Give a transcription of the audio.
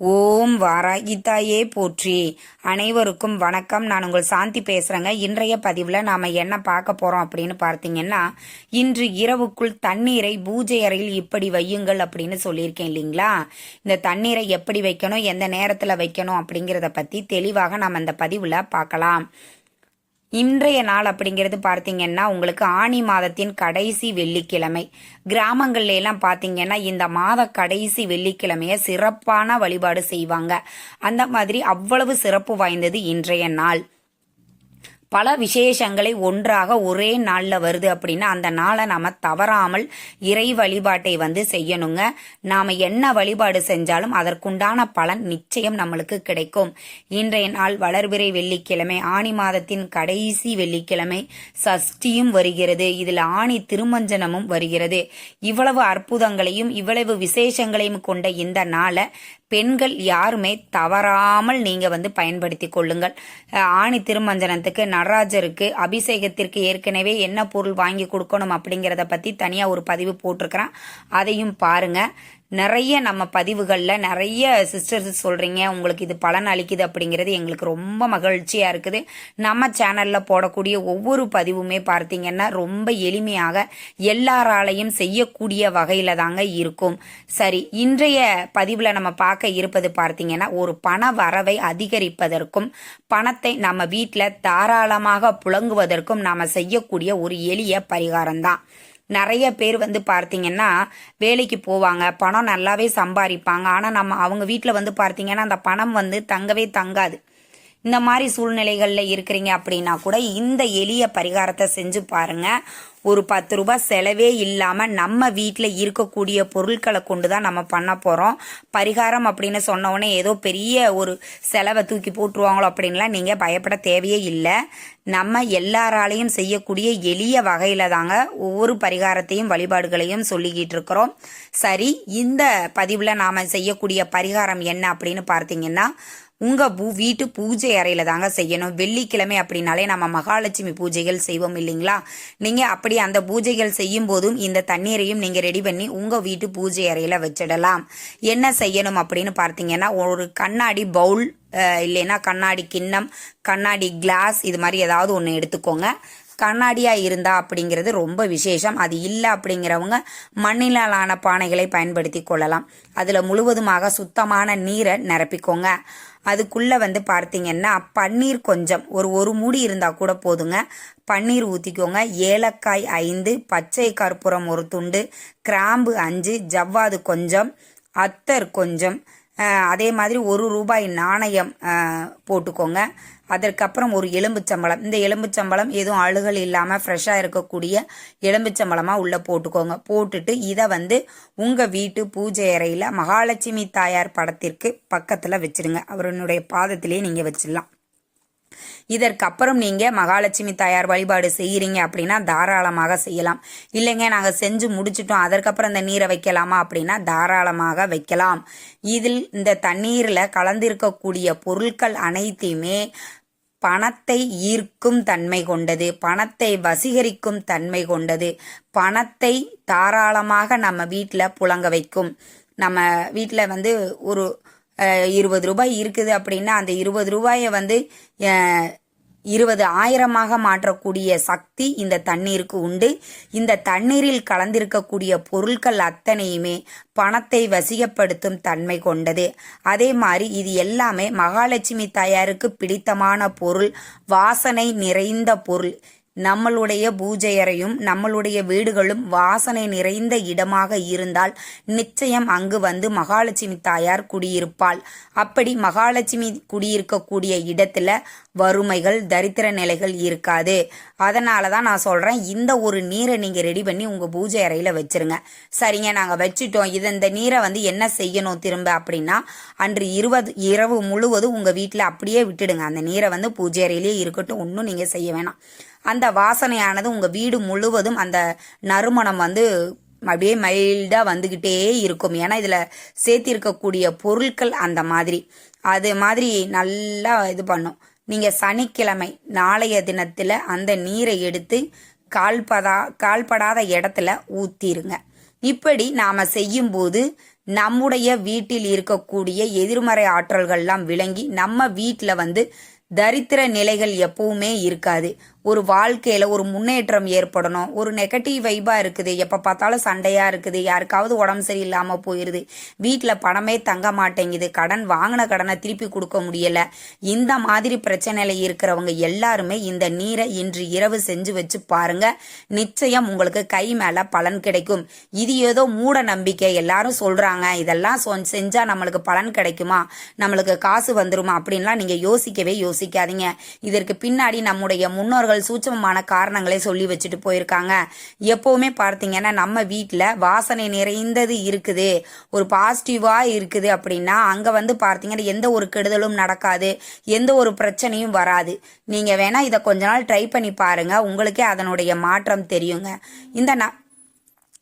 ஓம் வாராகித்தாயே போற்றி. அனைவருக்கும் வணக்கம். நான் உங்கள் சாந்தி பேசுகிறேங்க இன்றைய பதிவில் நாம் என்ன பார்க்க போகிறோம் அப்படின்னு பார்த்தீங்கன்னா இன்று இரவுக்குள் தண்ணீரை பூஜை அறையில் இப்படி வையுங்கள் அப்படின்னு சொல்லியிருக்கேன் இல்லைங்களா? இந்த தண்ணீரை எப்படி வைக்கணும் எந்த நேரத்தில் வைக்கணும் அப்படிங்கிறத பற்றி தெளிவாக நாம் இந்த பதிவில் பார்க்கலாம். இன்றைய நாள் அப்படிங்கிறது பார்த்தீங்கன்னா உங்களுக்கு ஆணி மாதத்தின் கடைசி வெள்ளிக்கிழமை. கிராமங்கள்ல எல்லாம் பார்த்தீங்கன்னா இந்த மாத கடைசி வெள்ளிக்கிழமையை சிறப்பான வழிபாடு செய்வாங்க. அந்த மாதிரி அவ்வளவு சிறப்பு வாய்ந்தது இன்றைய நாள். பல விசேஷங்களை ஒன்றாக ஒரே நாளில் வருது அப்படின்னா அந்த நாளை நாம் தவறாமல் இறை வழிபாட்டை வந்து செய்யணுங்க. நாம் என்ன வழிபாடு செஞ்சாலும் அதற்குண்டான பலன் நிச்சயம் நம்மளுக்கு கிடைக்கும். இன்றைய நாள் வளர்பிறை வெள்ளிக்கிழமை ஆணி மாதத்தின் கடைசி வெள்ளிக்கிழமை சஷ்டியும் வருகிறது. இதில் ஆணி திருமஞ்சனமும் வருகிறது. இவ்வளவு அற்புதங்களையும் இவ்வளவு விசேஷங்களையும் கொண்ட இந்த நாளை பெண்கள் யாருமே தவறாமல் நீங்கள் வந்து பயன்படுத்தி கொள்ளுங்கள். ஆணி திருமஞ்சனத்துக்கு நடராஜருக்கு அபிஷேகத்திற்கு ஏற்கனவே என்ன பொருள் வாங்கி கொடுக்கணும் அப்படிங்கிறத பற்றி தனியாக ஒரு பதிவு போட்டிருக்கிறேன். அதையும் பாருங்க. நிறைய நம்ம பதிவுகளில் நிறைய சிஸ்டர்ஸ் சொல்கிறீங்க உங்களுக்கு இது பலன் அளிக்குது அப்படிங்கிறது எங்களுக்கு ரொம்ப மகிழ்ச்சியாக இருக்குது. நம்ம சேனலில் போடக்கூடிய ஒவ்வொரு பதிவுமே பார்த்தீங்கன்னா ரொம்ப எளிமையாக எல்லாராலையும் செய்யக்கூடிய வகையில் தாங்க இருக்கும். சரி இன்றைய பதிவில் நம்ம பார்க்க இருப்பது பார்த்தீங்கன்னா ஒரு பண வரவை அதிகரிப்பதற்கும் பணத்தை நம்ம வீட்டில் தாராளமாக புழங்குவதற்கும் நாம் செய்யக்கூடிய ஒரு எளிய பரிகாரம் தான் நிறைய பேர் வந்து பார்த்தீங்கன்னா வேலைக்கு போவாங்க. பணம் நல்லாவே சம்பாதிப்பாங்க. ஆனால் நம்ம அவங்க வீட்டில் வந்து பார்த்தீங்கன்னா அந்த பணம் வந்து தங்கவே தங்காது. இந்த மாதிரி சூழ்நிலைகளில் இருக்கிறீங்க அப்படின்னா கூட இந்த எளிய பரிகாரத்தை செஞ்சு பாருங்க. ஒரு பத்து ரூபாய் செலவே இல்லாமல் நம்ம வீட்டில் இருக்கக்கூடிய பொருட்களை கொண்டு தான் நம்ம பண்ண போகிறோம் பரிகாரம் அப்படின்னு சொன்ன ஏதோ பெரிய ஒரு செலவை தூக்கி போட்டுருவாங்களோ அப்படின்லாம் நீங்கள் பயப்பட தேவையே இல்லை. நம்ம எல்லாராலையும் செய்யக்கூடிய எளிய வகையில் தாங்க ஒவ்வொரு பரிகாரத்தையும் வழிபாடுகளையும் சொல்லிக்கிட்டு இருக்கிறோம். சரி இந்த பதிவில் நாம் செய்யக்கூடிய பரிகாரம் என்ன அப்படின்னு பார்த்தீங்கன்னா உங்க பூ வீட்டு பூஜை அறையில தாங்க செய்யணும். வெள்ளிக்கிழமை அப்படின்னாலே நம்ம மகாலட்சுமி பூஜைகள் செய்வோம் இல்லைங்களா? நீங்க அப்படி அந்த பூஜைகள் செய்யும் போதும் இந்த தண்ணீரையும் நீங்க ரெடி பண்ணி உங்க வீட்டு பூஜை அறையில வச்சிடலாம். என்ன செய்யணும் அப்படின்னு பார்த்தீங்கன்னா ஒரு கண்ணாடி பவுல் இல்லைன்னா கண்ணாடி கிண்ணம் கண்ணாடி கிளாஸ் இது மாதிரி ஏதாவது ஒன்று எடுத்துக்கோங்க. கண்ணாடியாக இருந்தா அப்படிங்கிறது ரொம்ப விசேஷம். அது இல்லை அப்படிங்கிறவங்க மண்ணிலான பானைகளை பயன்படுத்தி கொள்ளலாம். அதில் முழுவதுமாக சுத்தமான நீரை நிரப்பிக்கோங்க. அதுக்குள்ளே வந்து பார்த்தீங்கன்னா பன்னீர் கொஞ்சம் ஒரு ஒரு மூடி இருந்தால் கூட போதுங்க. பன்னீர் ஊற்றிக்கோங்க ஏலக்காய் ஐந்து பச்சை கற்பூரம் ஒரு துண்டு கிராம்பு அஞ்சு ஜவ்வாது கொஞ்சம் அத்தர் கொஞ்சம் அதே மாதிரி ஒரு ரூபாய் நாணயம் போட்டுக்கோங்க. அதற்கப்புறம் ஒரு எலும்புச்சம்பளம் இந்த எலும்புச்சம்பளம் எதுவும் அழுகல் இல்லாமல் ஃப்ரெஷ்ஷாக இருக்கக்கூடிய எலும்புச்சம்பளமாக உள்ளே போட்டுக்கோங்க. போட்டுட்டு இதை வந்து உங்கள் வீட்டு பூஜை அறையில் மகாலட்சுமி தாயார் படத்திற்கு பக்கத்தில் வச்சிருங்க. அவருடைய பாதத்திலேயே நீங்கள் வச்சிடலாம். இதற்கப்புறம் நீங்க மகாலட்சுமி தாயார் வழிபாடு செய்யறீங்க அப்படின்னா தாராளமாக செய்யலாம். இல்லைங்க நாங்க செஞ்சு முடிச்சிட்டோம். அதற்கப்புறம் இந்த நீரை வைக்கலாமா அப்படின்னா தாராளமாக வைக்கலாம். இதில் இந்த தண்ணீர்ல கலந்திருக்கக்கூடிய பொருட்கள் அனைத்தையுமே பணத்தை ஈர்க்கும் தன்மை கொண்டது பணத்தை வசீகரிக்கும் தன்மை கொண்டது பணத்தை தாராளமாக நம்ம வீட்டில் புழங்க வைக்கும். நம்ம வீட்டில் வந்து ஒரு இருபது ரூபாய் இருக்குது அப்படின்னா அந்த இருபது ரூபாயை வந்து இருபது ஆயிரமாக மாற்றக்கூடிய சக்தி இந்த தண்ணீருக்கு உண்டு. இந்த தண்ணீரில் கலந்திருக்கக்கூடிய பொருட்கள் அத்தனையுமே பணத்தை வசிகப்படுத்தும் தன்மை கொண்டது. அதே மாதிரி இது எல்லாமே மகாலட்சுமி தாயாருக்கு பிடித்தமான பொருள் வாசனை நிறைந்த பொருள். நம்மளுடைய பூஜை அறையும் நம்மளுடைய வீடுகளும் வாசனை நிறைந்த இடமாக இருந்தால் நிச்சயம் அங்கு வந்து மகாலட்சுமி தாயார் குடியிருப்பாள். அப்படி மகாலட்சுமி குடியிருக்கக்கூடிய இடத்துல வறுமைகள் தரித்திர நிலைகள் இருக்காது. அதனால தான் நான் சொல்கிறேன் இந்த ஒரு நீரை நீங்கள் ரெடி பண்ணி உங்கள் பூஜை அறையில் வச்சிருங்க. சரிங்க நாங்கள் வச்சுட்டோம். இது இந்த நீரை வந்து என்ன செய்யணும் திரும்ப அப்படின்னா அன்று இருபது இரவு முழுவதும் உங்கள் வீட்டில் அப்படியே விட்டுடுங்க. அந்த நீரை வந்து பூஜை அறையிலேயே இருக்கட்டும் ஒன்றும் நீங்கள் செய்ய வேணாம். அந்த வாசனையானது உங்கள் வீடு முழுவதும் அந்த நறுமணம் வந்து அப்படியே மைல்டாக வந்துக்கிட்டே இருக்கும். ஏன்னா இதில் சேர்த்திருக்கக்கூடிய பொருட்கள் அந்த மாதிரி. அது மாதிரி நல்லா இது பண்ணும். நீங்கள் சனிக்கிழமை நாளைய தினத்தில் அந்த நீரை எடுத்து கால்பதா கால்படாத இடத்துல ஊற்றிருங்க இப்படி நாம் செய்யும்போது நம்முடைய வீட்டில் இருக்கக்கூடிய எதிர்மறை ஆற்றல்கள்லாம் விளங்கி நம்ம வீட்டில் வந்து தரித்திர நிலைகள் எப்பவுமே இருக்காது. ஒரு வாழ்க்கையில் ஒரு முன்னேற்றம் ஏற்படணும். ஒரு நெகட்டிவ் வைபாக இருக்குது. எப்போ பார்த்தாலும் சண்டையாக இருக்குது. யாருக்காவது உடம்பு சரியில்லாமல் போயிடுது வீட்டில் பணமே தங்க மாட்டேங்குது. கடன் வாங்கின கடனை திருப்பி கொடுக்க முடியலை. இந்த மாதிரி பிரச்சனையில் இருக்கிறவங்க எல்லாருமே இந்த நீரை இன்று இரவு செஞ்சு வச்சு பாருங்க. நிச்சயம் உங்களுக்கு கை மேலே பலன் கிடைக்கும். இது ஏதோ மூட நம்பிக்கை. எல்லாரும் சொல்கிறாங்க இதெல்லாம் சொ- செஞ்சால் நம்மளுக்கு பலன் கிடைக்குமா? நம்மளுக்கு காசு வந்துருமா? அப்படின்லாம் நீங்கள் யோசிக்கவே யோசிக்காதீங்க. இதற்கு பின்னாடி நம்முடைய முன்னோர்கள் சூட்சமமான காரணங்களை சொல்லி வச்சுட்டு போயிருக்காங்க. எப்பவுமே பார்த்தீங்கன்னா நம்ம வீட்டில் வாசனை நிறைந்தது இருக்குது. ஒரு பாசிட்டிவா இருக்குது அப்படின்னா அங்க வந்து பார்த்தீங்கன்னா எந்த ஒரு கெடுதலும் நடக்காது. எந்த ஒரு பிரச்சனையும் வராது. நீங்க வேணா இதை கொஞ்ச நாள் ட்ரை பண்ணி பாருங்க. உங்களுக்கே அதனுடைய மாற்றம் தெரியுங்க. இந்த ந